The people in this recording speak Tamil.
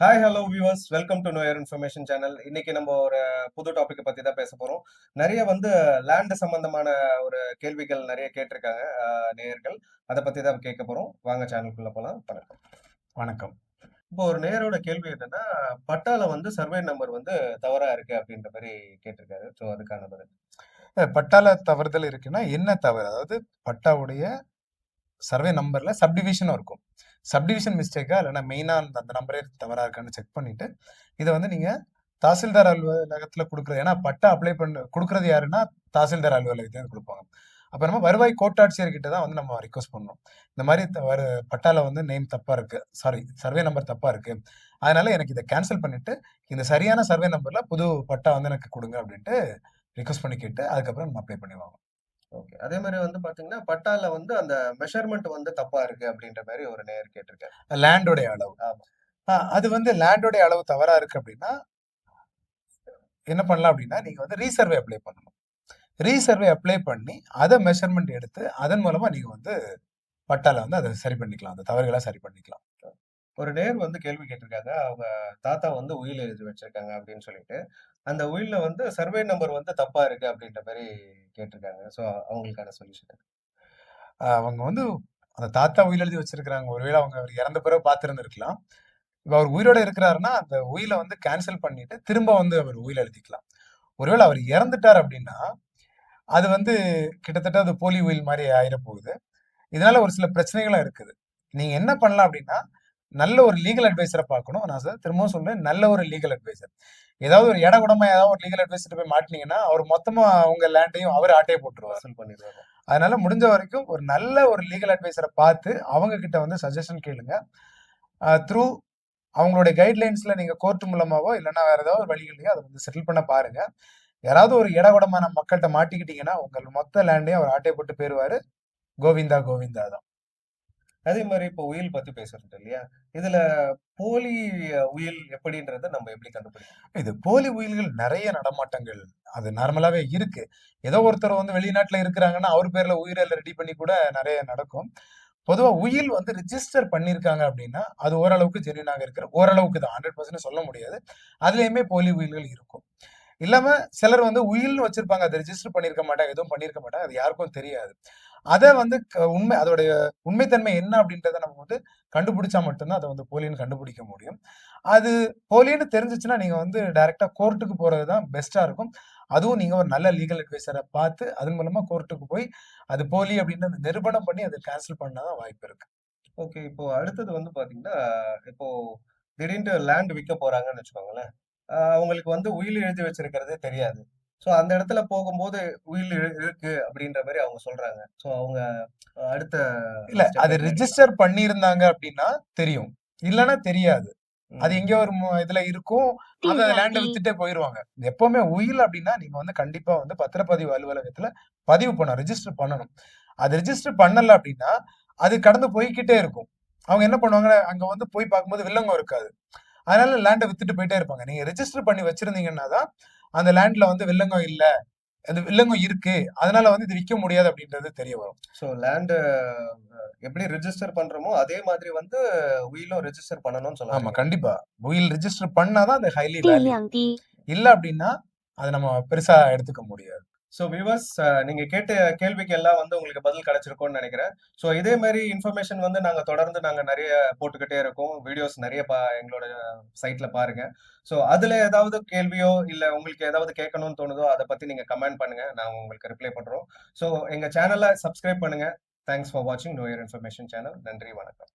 Hi hello viewers welcome to நோயர் information channel இன்னைக்கு நம்ம ஒரு புது டாபிக் பத்தி தான் பேச போறோம். நிறைய வந்து லேண்ட் சம்பந்தமான ஒரு கேள்விகள் நிறைய கேட்டிருக்காங்க நேயர்கள். அதை பத்தி தான் கேட்க போறோம். வாங்க சேனலுக்குள்ள போலாம். வணக்கம். வணக்கம். இப்போ ஒரு நேயரோட கேள்வி என்னன்னா பட்டால வந்து சர்வே நம்பர் வந்து தவறா இருக்கு அப்படின்ற மாதிரி கேட்டிருக்காரு. ஸோ அதுக்கான பதில். பட்டால தவறுதல் இருக்குன்னா என்ன தவறு? அதாவது பட்டாவுடைய சர்வே நம்பர்ல சப்டிவிஷனும் இருக்கும். சப்டிவிஷன் மிஸ்டேக்கா இல்லைன்னா மெயினா அந்த நம்பரே தவறா இருக்கான்னு செக் பண்ணிட்டு இதை வந்து நீங்க தாசில்தார் அலுவலகத்தில் கொடுக்குறது ஏன்னா பட்டா அப்ளை பண்ண கொடுக்குறது யாருன்னா தாசில்தார் அலுவலகத்தையும் கொடுப்பாங்க. அப்போ நம்ம வருவாய் கோட்டாட்சியர்கிட்ட தான் வந்து நம்ம ரிக்வஸ்ட் பண்ணணும். இந்த மாதிரி த- வரு பட்டால வந்து நேம் தப்பா இருக்கு. சாரி சர்வே நம்பர் தப்பா இருக்கு. அதனால எனக்கு இதை கேன்சல் பண்ணிட்டு இந்த சரியான சர்வே நம்பர்ல புது பட்டா வந்து எனக்கு கொடுங்க அப்படின்ட்டு ரிக்வஸ்ட் பண்ணி கேட்டு அதுக்கப்புறம் நம்ம அப்ளை பண்ணிடுவாங்க ஓகே. அதே மாதிரி வந்து பாத்தீங்கன்னா பட்டால வந்து அந்த மெஷர்மெண்ட் வந்து தப்பா இருக்கு அப்படின்ற மாதிரி ஒரு நேயர் கேட்டிருக்காரு. லேண்டோடைய அளவு. அது வந்து லேண்டோடைய அளவு தவறா இருக்கு அப்படின்னா என்ன பண்ணலாம் அப்படின்னா நீங்க வந்து ரீசர்வே அப்ளை பண்ணணும். ரீசர்வே அப்ளை பண்ணி அதை மெஷர்மெண்ட் எடுத்து அதன் மூலமா நீங்க வந்து பட்டால வந்து அதை சரி பண்ணிக்கலாம். அந்த தவறுகளை சரி பண்ணிக்கலாம். ஒரு நேர் வந்து கேள்வி கேட்டிருக்காங்க. அவங்க தாத்தா வந்து உயில் எழுதி வச்சிருக்காங்க அப்படின்னு சொல்லிட்டு. அந்த உயில்ல வந்து சர்வே நம்பர் வந்து தப்பா இருக்கு அப்படின்ற மாதிரி கேட்டிருக்காங்க. ஸோ அவங்களுக்கான சொல்யூஷன் அவங்க வந்து அந்த தாத்தா உயிர் எழுதி வச்சிருக்கிறாங்க. ஒருவேளை அவங்க அவர் இறந்த பிறகு பார்த்துருந்துருக்கலாம் இப்போ அவர் உயிரோட இருக்கிறாருன்னா அந்த உயிலை வந்து கேன்சல் பண்ணிட்டு திரும்ப வந்து அவர் உயில் எழுதிக்கலாம். ஒருவேளை அவர் இறந்துட்டார் அப்படின்னா அது வந்து கிட்டத்தட்ட அது போலி உயில் மாதிரி ஆயிட போகுது. இதனால ஒரு சில பிரச்சனைகளும் இருக்குது. நீங்க என்ன பண்ணலாம் அப்படின்னா நல்ல ஒரு லீகல் அட்வைசரை பார்க்கணும். நான் சார் திரும்பவும் சொல்றேன் நல்ல ஒரு லீகல் அட்வைசர் ஏதாவது ஒரு இட கூடமா ஏதாவது ஒரு லீகல் அட்வைசர் போய் மாட்டினீங்கன்னா அவர் மொத்தமா அவங்க லேண்டையும் அவர் ஆட்டையை போட்டுருவார். வசூல் பண்ணிடுவாங்க அதனால முடிஞ்ச வரைக்கும் ஒரு நல்ல ஒரு லீகல் அட்வைசரை பார்த்து அவங்க கிட்ட வந்து சஜஷன் கேளுங்க. த்ரூ அவங்களுடைய கைட்லைன்ஸ்ல நீங்க கோர்ட் மூலமாவோ இல்லைன்னா வேற ஏதாவது ஒரு வழிகளையோ அதை வந்து செட்டில் பண்ண பாருங்க. யாராவது ஒரு இடகுடமான மக்கள்கிட்ட மாட்டிக்கிட்டீங்கன்னா உங்கள் மொத்த லேண்டையும் அவர் ஆட்டையை போட்டு போயிருவாரு. கோவிந்தா கோவிந்தா தான். அதே மாதிரி இப்போ உயில் பத்தி பேசுறது இல்லையா? இதுல போலி உயில் எப்படின்றத நம்ம எப்படி கண்டுபிடிக்கணும்? இது போலி உயில்கள் நிறைய நடமாட்டங்கள். அது நார்மலாவே இருக்கு. ஏதோ ஒருத்தர் வந்து வெளிநாட்டுல இருக்கிறாங்கன்னா அவர் பேர்ல உயிரில் ரெடி பண்ணி கூட நிறைய நடக்கும். பொதுவா உயில் வந்து ரிஜிஸ்டர் பண்ணிருக்காங்க அப்படின்னா அது ஓரளவுக்கு ஜென்யூனாக இருக்கிற ஓரளவுக்கு தான். ஹண்ட்ரட் பர்சன்ட் சொல்ல முடியாது. அதுலயுமே போலி உயில்கள் இருக்கும். இல்லாம சிலர் வந்து உயில்னு வச்சிருப்பாங்க. அதை ரிஜிஸ்டர் பண்ணிருக்க மாட்டாங்க எதுவும் பண்ணிருக்க மாட்டாங்க அது யாருக்கும் தெரியாது. அதை வந்து க- உண்மை அதோடைய உண்மைத்தன்மை என்ன அப்படின்றத நம்ம வந்து கண்டுபிடிச்சா மட்டும்தான் அதை வந்து போலின்னு கண்டுபிடிக்க முடியும். அது போலின்னு தெரிஞ்சிச்சுன்னா நீங்க வந்து டைரக்டா கோர்ட்டுக்கு போறது தான் பெஸ்டா இருக்கும். அதுவும் நீங்க ஒரு நல்ல லீகல் அட்வைசரை பார்த்து அதன் மூலமா கோர்ட்டுக்கு போய் அது போலி அப்படின்னு அந்த நிரூபணம் பண்ணி அதை கேன்சல் பண்ணதான் வாய்ப்பு இருக்கு. ஓகே. இப்போ அடுத்தது வந்து பாத்தீங்கன்னா இப்போ திடீர்னு லேண்ட் விற்க போறாங்கன்னு வச்சுக்கோங்களேன். அவங்களுக்கு வந்து உயில் எழுதி வச்சிருக்கிறதே தெரியாது. ஸோ அந்த இடத்துல போகும்போது உயில் இரு- இருக்கு அப்படின்ற மாதிரி அவங்க சொல்றாங்க. ஸோ அவங்க அடுத்த இல்ல அது? ரிஜிஸ்டர் பண்ணியிருந்தாங்க அப்படின்னா தெரியும். இல்லைன்னா தெரியாது. அது. எங்கேயோ ஒரு இதுல இருக்கும். அந்த லேண்டை வித்துட்டே போயிருவாங்க. எப்பவுமே உயில் அப்படின்னா நீங்க வந்து கண்டிப்பா வந்து பத்திரப்பதிவு அலுவலகத்துல பதிவு பண்ணணும் ரெஜிஸ்டர் பண்ணணும். அது ரெஜிஸ்டர் பண்ணல அப்படின்னா அது கடந்து போய்க்கிட்டே இருக்கும். அவங்க என்ன பண்ணுவாங்க அங்க வந்து போய் பார்க்கும்போது வில்லங்கம் இருக்காது. அதனால லேண்டை வித்துட்டு போயிட்டே இருப்பாங்க. நீங்க ரெஜிஸ்டர் பண்ணி வச்சிருந்தீங்கன்னா தான் அந்த லேண்ட்ல வந்து வில்லங்கம் இல்ல. அந்த வில்லங்கம் இருக்கு. அதனால வந்து இது விற்க முடியாது அப்படின்றது தெரிய வரும். சோ லேண்ட் எப்படி ரிஜிஸ்டர் பண்றோமோ அதே மாதிரி வந்து உயிலும் ரிஜிஸ்டர் பண்ணணும்னு சொல்லலாம் ஆமா கண்டிப்பா. உயில் ரிஜிஸ்டர் பண்ணாதான் அது ஹைலி இல்ல அப்படின்னா அதை நம்ம பெருசா எடுத்துக்க முடியாது. ஸோ வியூவர்ஸ் நீங்கள் கேட்ட கேள்விக்கு எல்லாம் வந்து உங்களுக்கு பதில் கிடைச்சிருக்கும்னு நினைக்கிறேன். ஸோ இதே மாதிரி இன்ஃபர்மேஷன் வந்து நாங்கள் தொடர்ந்து நாங்கள் நிறைய போட்டுக்கிட்டே இருக்கோம். வீடியோஸ் நிறைய பா எங்களோட சைட்டில் பாருங்க. ஸோ அதில் ஏதாவது கேள்வியோ இல்லை உங்களுக்கு ஏதாவது கேட்கணும்னு தோணுதோ அதை பற்றி நீங்கள் கமெண்ட் பண்ணுங்க. நாங்கள் உங்களுக்கு ரிப்ளை பண்ணுறோம் ஸோ எங்கள் சேனலை சப்ஸ்கிரைப் பண்ணுங்க. தேங்க்ஸ் ஃபார் வாட்சிங் நோயர் இன்ஃபர்மேஷன் சேனல் நன்றி வணக்கம்.